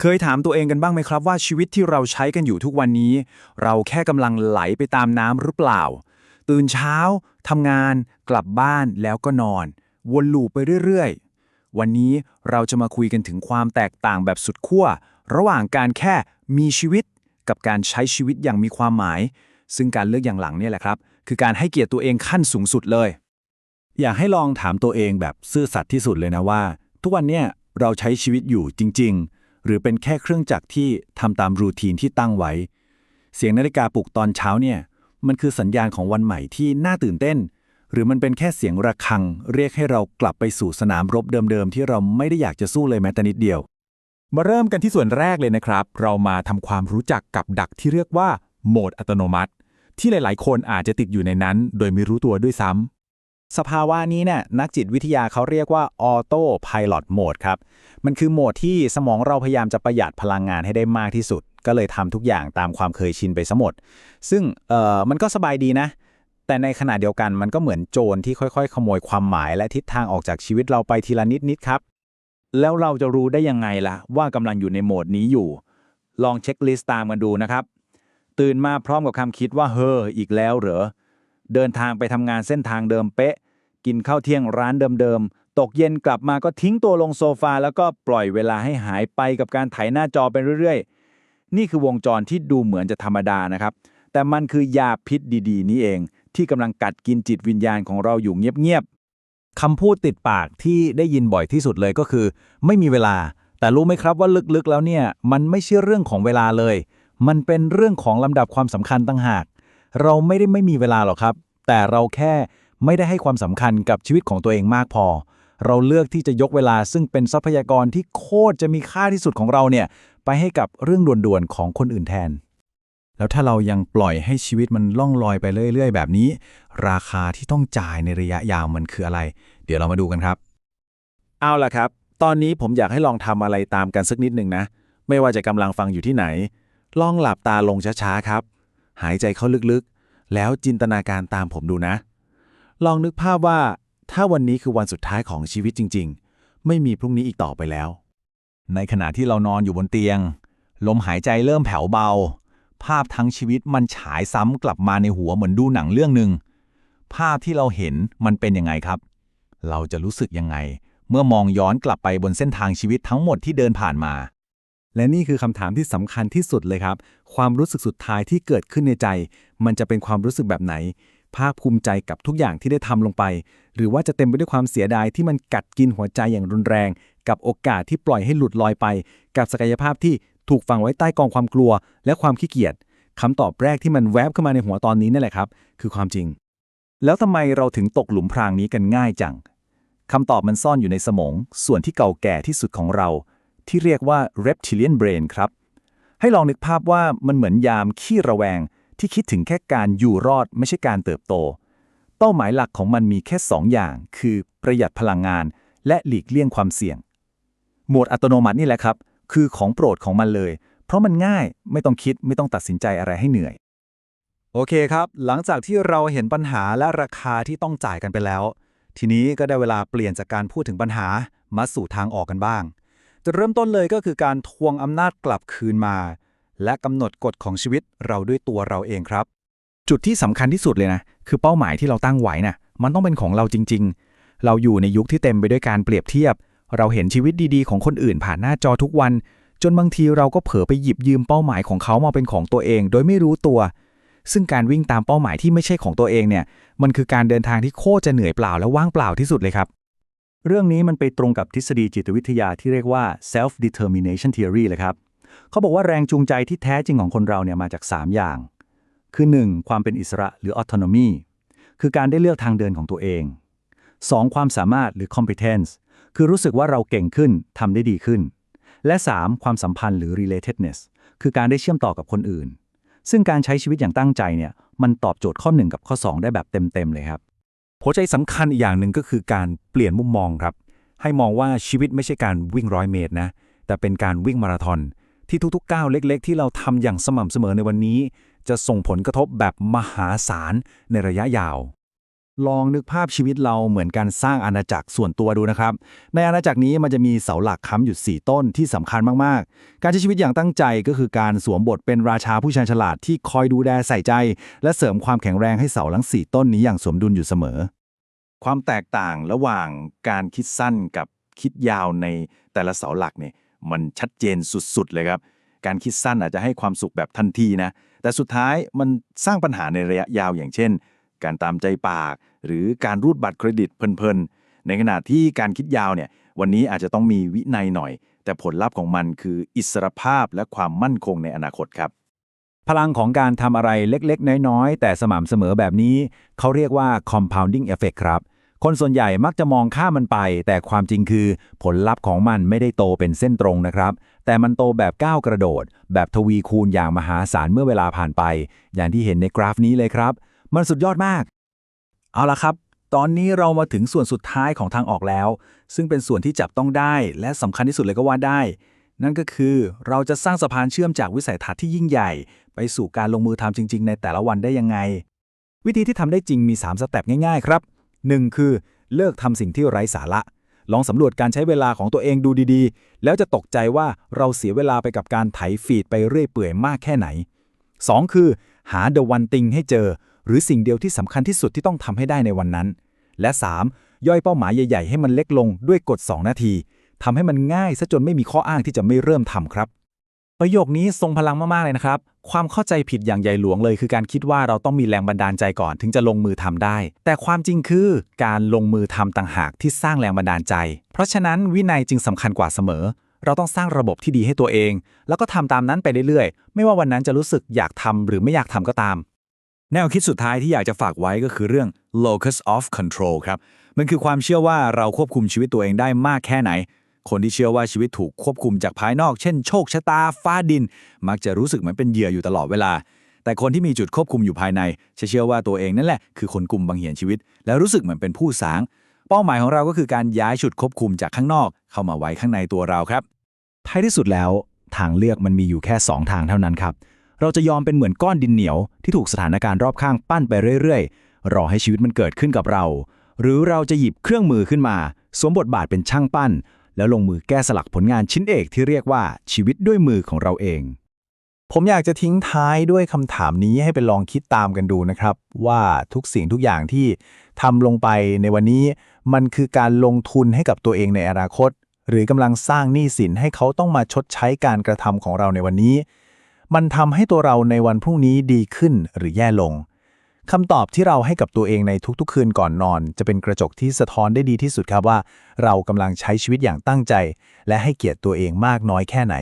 เคยถามตัวเองกันบ้างไหมครับว่าชีวิตที่เราใช้กันอยู่ทุกวันนี้ เราแค่กำลังไหลไปตามน้ำหรือเปล่า ตื่นเช้าทำงาน กลับบ้านแล้วก็นอน วนลูปไปเรื่อยๆ วันนี้เราจะมาคุยกันถึงความแตกต่างแบบสุดขั้วระหว่างการแค่มีชีวิต กับการใช้ชีวิตอย่างมีความหมาย ซึ่งการเลือกอย่างหลังเนี่ยแหละครับ คือการให้เกียรติตัวเองขั้นสูงสุดเลย อยากให้ลองถามตัวเองแบบซื่อสัตย์ที่สุดเลยนะว่า ทุกวันเนี่ยเราใช้ชีวิตอยู่จริง ๆ หรือเป็นแค่เครื่องจักรที่ทำตามรูทีนที่ตั้งไว้ เสียงนาฬิกาปลุกตอนเช้าเนี่ย มันคือสัญญาณของวันใหม่ที่น่าตื่นเต้น หรือมันเป็นแค่เสียงระฆัง เรียกให้เรากลับไปสู่สนามรบเดิมๆที่เราไม่ได้อยากจะสู้เลยแม้แต่นิดเดียว มาเริ่มกันที่ส่วนแรกเลยนะครับ เรามาทำความรู้จักกับดักที่เรียกว่าโหมดอัตโนมัติ ที่หลาย ๆ คนอาจจะติดอยู่ในนั้น โดยไม่รู้ตัวด้วยซ้ำ สภาวะนี้เนี่ยนักจิตวิทยาเขาเรียกว่าออโต้พาย t โหมดครับ มันคือโหมดที่สมองเราพยายามจะประหยัดพลังงานให้ได้มากที่สุด ก็เลยทำทุกอย่างตามความเคยชินไปซะหมด ซึ่งเอ่อมันก็สบายดีนะ แต่ในขณะเดียวกันมันก็เหมือนโจรที่ค่อยๆ ขโมยความหมายและทิศทางออกจากชีวิตเราไปทีละนิดๆครับ แล้วเราจะรู้ได้ยังไงล่ะ ว่ากำลังอยู่ในโหมดนี้อยู่ ลองเช็คลิสต์ตามกันดูนะครับ ตื่นมาพร้อมกับคำคิดว่าเฮ้ออีกแล้วเหรอ เดินทางไปทำงานเส้นทางเดิมเป๊ะ กินข้าวเที่ยงร้านเดิมๆ ตกเย็นกลับมาก็ทิ้งตัวลงโซฟาแล้วก็ปล่อยเวลาให้หายไปกับการไถหน้าจอไปเรื่อยๆ นี่คือวงจรที่ดูเหมือนจะธรรมดานะครับ แต่มันคือยาพิษดีๆ นี้เอง ที่กำลังกัดกินจิตวิญญาณของเราอยู่เงียบๆคำพูดติดปากที่ได้ยินบ่อยที่สุดเลยก็คือ ไม่มีเวลา แต่รู้ไหมครับว่าลึกๆ แล้วเนี่ยมันไม่ใช่เรื่องของเวลาเลย มันเป็นเรื่องของลำดับความสำคัญต่างหาก เราไม่ได้ไม่มีเวลาหรอกครับ แต่เราแค่ไม่ได้ให้ความสำคัญกับชีวิตของตัวเองมากพอ เราเลือกที่จะยกเวลาซึ่งเป็นทรัพยากรที่โคตรจะมีค่าที่สุดของเราเนี่ยไปให้กับเรื่องด่วนๆของคนอื่นแทน แล้วถ้าเรายังปล่อยให้ชีวิตมันล่องลอยไปเรื่อย ๆ แบบนี้ ราคาที่ต้องจ่ายในระยะยาวมันคืออะไร เดี๋ยวเรามาดูกันครับ เอาล่ะครับ ตอนนี้ผมอยากให้ลองทำอะไรตามกันสักนิดหนึ่งนะ ไม่ว่าจะกำลังฟังอยู่ที่ไหน ลองหลับตาลงช้าๆครับ หายใจเข้าลึกๆ แล้วจินตนาการตามผมดูนะ ลองนึกภาพว่า ถ้าวันนี้คือวันสุดท้ายของชีวิตจริง ๆ ไม่มีพรุ่งนี้อีกต่อไปแล้ว ในขณะที่เรานอนอยู่บนเตียง ลมหายใจเริ่มแผ่วเบา ภาพทั้งชีวิตมันฉายซ้ำกลับมาในหัวเหมือนดูหนังเรื่องหนึ่งภาพที่เราเห็นมันเป็นยังไงครับ เราจะรู้สึกยังไง เมื่อมองย้อนกลับไปบนเส้นทางชีวิตทั้งหมดที่เดินผ่านมา และนี่คือคำถามที่สำคัญที่สุดเลยครับ ความรู้สึกสุดท้ายที่เกิดขึ้นในใจ มันจะเป็นความรู้สึกแบบไหน ภาคภูมิใจกับทุกอย่างที่ได้ทำลงไป หรือว่าจะเต็มไปด้วยความเสียดายที่มันกัดกินหัวใจอย่างรุนแรง กับโอกาสที่ปล่อยให้หลุดลอยไป กับศักยภาพที่ถูกฝังไว้ใต้กองความกลัว และความขี้เกียจคำตอบแรกที่มันแวบเข้ามาในหัวตอนนี้นั่นแหละครับ คือความจริง แล้วทำไมเราถึงตกหลุมพรางนี้กันง่ายจังคำตอบมันซ่อนอยู่ในสมอง ส่วนที่เก่าแก่ที่สุดของเรา ที่เรียกว่า reptilian brain ครับ ให้ลองนึกภาพว่ามันเหมือนยามขี้ระแวง ที่คิดถึงแค่การอยู่รอดไม่ใช่การเติบโต เป้าหมายหลักของมันมีแค่ 2 อย่าง คือประหยัดพลังงาน และหลีกเลี่ยงความเสี่ยงโหมดอัตโนมัตินี่แหละครับ คือของโปรดของมันเลย เพราะมันง่ายไม่ต้องคิดไม่ต้องตัดสินใจอะไรให้เหนื่อย โอเคครับ หลังจากที่เราเห็นปัญหาและราคาที่ต้องจ่ายกันไปแล้วทีนี้ก็ได้เวลาเปลี่ยนจากการพูดถึงปัญหามาสู่ทางออกกันบ้าง จะเริ่มต้นเลยก็คือการทวงอำนาจกลับคืนมา และกำหนดกฎของชีวิตเราด้วยตัวเราเองครับ จุดที่สำคัญที่สุดเลยนะ คือเป้าหมายที่เราตั้งไว้นะ่ะมันต้องเป็นของเราจริง ๆ เราอยู่ในยุคที่เต็มไปด้วยการเปรียบเทียบ เราเห็นชีวิตดีๆ ของคนอื่นผ่านหน้าจอทุกวัน จนบางทีเราก็เผลอไปหยิบยืมเป้าหมายของเขามาเป็นของตัวเอง โดยไม่รู้ตัว ซึ่งการวิ่งตามเป้าหมายที่ไม่ใช่ของตัวเองเนี่ยมันคือการเดินทางที่โคตรจะเหนื่อยเปล่าและว่างเปล่าที่สุดเลยครับ เรื่องนี้มันไปตรงกับทฤษฎีจิตวิทยาที่เรียกว่า self determination theory เลยครับ เขาบอกว่าแรงจูงใจที่แท้จริงของคนเราเนี่ยมาจาก 3 อย่าง คือ 1. ความเป็นอิสระหรือ autonomy คือการได้เลือกทางเดินของตัวเอง 2. ความสามารถหรือ competence คือรู้สึกว่าเราเก่งขึ้นทำได้ดีขึ้น และ 3. ความสัมพันธ์หรือ relatedness คือการได้เชื่อมต่อกับคนอื่น ซึ่งการใช้ชีวิตอย่างตั้งใจเนี่ยมันตอบโจทย์ข้อ 1 กับข้อ 2 ได้แบบเต็มๆเลยครับ หัวใจสำคัญอีกอย่างหนึ่งก็คือการเปลี่ยนมุมมองครับ ให้มองว่าชีวิตไม่ใช่การวิ่งร้อยเมตรนะ แต่เป็นการวิ่งมาราธอนที่ทุกๆก้าวเล็กๆ ที่เราทำอย่างสม่ำเสมอในวันนี้ จะส่งผลกระทบแบบมหาศาลในระยะยาว ลองนึกภาพชีวิตเราเหมือนการสร้างอาณาจักรส่วนตัวดูนะครับ ในอาณาจักรนี้มันจะมีเสาหลักค้ำอยู่ 4 ต้นที่สำคัญมากๆ การใช้ชีวิตอย่างตั้งใจก็คือการสวมบทเป็นราชาผู้ชาญฉลาดที่คอยดูแลใส่ใจ และเสริมความแข็งแรงให้เสาทั้ง4ต้นนี้อย่างสมดุลอยู่เสมอ ความแตกต่างระหว่างการคิดสั้นกับคิดยาวในแต่ละเสาหลักเนี่ยมันชัดเจนสุดๆเลยครับ การคิดสั้นอาจจะให้ความสุขแบบทันทีนะ แต่สุดท้ายมันสร้างปัญหาในระยะยาวอย่างเช่น การตามใจปาก หรือการรูดบัตรเครดิตเพลินๆ ในขณะที่การคิดยาวเนี่ยวันนี้อาจจะต้องมีวินัยหน่อย แต่ผลลัพธ์ของมันคืออิสรภาพและความมั่นคงในอนาคตครับ พลังของการทำอะไรเล็กๆ น้อยๆ แต่สม่ำเสมอแบบนี้ เขาเรียกว่า compounding effect ครับ คนส่วนใหญ่มักจะมองข้ามมันไป แต่ความจริงคือผลลัพธ์ของมันไม่ได้โตเป็นเส้นตรงนะครับ แต่มันโตแบบก้าวกระโดด แบบทวีคูณอย่างมหาศาลเมื่อเวลาผ่านไป อย่างที่เห็นในกราฟนี้เลยครับ มันสุดยอดมาก เอาละครับ ตอนนี้เรามาถึงส่วนสุดท้ายของทางออกแล้ว ซึ่งเป็นส่วนที่จับต้องได้ และสำคัญที่สุดเลยก็ว่าได้ นั่นก็คือเราจะสร้างสะพานเชื่อมจากวิสัยทัศน์ที่ยิ่งใหญ่ ไปสู่การลงมือทำจริง ๆ ในแต่ละวันได้ยังไง วิธีที่ทำได้จริงมี 3 สเต็ปง่าย ๆ ครับ 1. คือเลิกทำสิ่งที่ไร้สาระ ลองสำรวจการใช้เวลาของตัวเองดูดีๆ แล้วจะตกใจว่าเราเสียเวลาไปกับการไถฟีดไปเรื่อยเปื่อยมากแค่ไหน 2. คือ หา the one thing ให้เจอ หรือสิ่งเดียวที่สำคัญที่สุดที่ต้องทำให้ได้ในวันนั้น และ 3. ย่อยเป้าหมายใหญ่ ๆ ให้มันเล็กลงด้วยกฎ 2 นาทีทำให้มันง่ายซะจนไม่มีข้ออ้างที่จะไม่เริ่มทำครับ ประโยคนี้ทรงพลังมาก ๆ เลยนะครับ ความเข้าใจผิดอย่างใหญ่หลวงเลย คือการคิดว่าเราต้องมีแรงบันดาลใจก่อนถึงจะลงมือทำได้ แต่ความจริงคือการลงมือทำต่างหากที่สร้างแรงบันดาลใจ เพราะฉะนั้นวินัยจึงสำคัญกว่าเสมอ เราต้องสร้างระบบที่ดีให้ตัวเอง แล้วก็ทำตามนั้นไปเรื่อยๆ ไม่ว่าวันนั้นจะรู้สึกอยากทำหรือไม่อยากทำก็ตาม แนวคิดสุดท้ายที่อยากจะฝากไว้ก็คือเรื่อง locus of control ครับ มันคือความเชื่อว่าเราควบคุมชีวิตตัวเองได้มากแค่ไหน คนที่เชื่อว่าชีวิตถูกควบคุมจากภายนอก เช่นโชคชะตาฟ้าดิน มักจะรู้สึกเหมือนเป็นเหยื่ออยู่ตลอดเวลา แต่คนที่มีจุดควบคุมอยู่ภายในจะเชื่อว่าตัวเองนั่นแหละคือคนกลุ่มบังเหียนชีวิต และรู้สึกเหมือนเป็นผู้สาง เป้าหมายของเราก็คือการย้ายจุดควบคุมจากข้างนอก เข้ามาไว้ข้างในตัวเราครับ ท้ายที่สุดแล้ว ทางเลือกมันมีอยู่แค่ 2 ทางเท่านั้นครับ เราจะยอมเป็นเหมือนก้อนดินเหนียวที่ถูกสถานการณ์รอบข้างปั้นไปเรื่อยๆ รอให้ชีวิตมันเกิดขึ้นกับเรา หรือเราจะหยิบเครื่องมือขึ้นมา สวมบทบาทเป็นช่างปั้น แล้วลงมือแก้สลักผลงานชิ้นเอกที่เรียกว่าชีวิตด้วยมือของเราเอง ผมอยากจะทิ้งท้ายด้วยคำถามนี้ให้ไปลองคิดตามกันดูนะครับ ว่าทุกสิ่งทุกอย่างที่ทำลงไปในวันนี้ มันคือการลงทุนให้กับตัวเองในอนาคต หรือกำลังสร้างหนี้สินให้เขาต้องมาชดใช้การกระทำของเราในวันนี้ มันทำให้ตัวเราในวันพรุ่งนี้ดีขึ้นหรือแย่ลง คำตอบที่เราให้กับตัวเองในทุกๆ คืนก่อนนอน จะเป็นกระจกที่สะท้อนได้ดีที่สุดครับว่า เรากำลังใช้ชีวิตอย่างตั้งใจ และให้เกียรติตัวเองมากน้อยแค่ไหน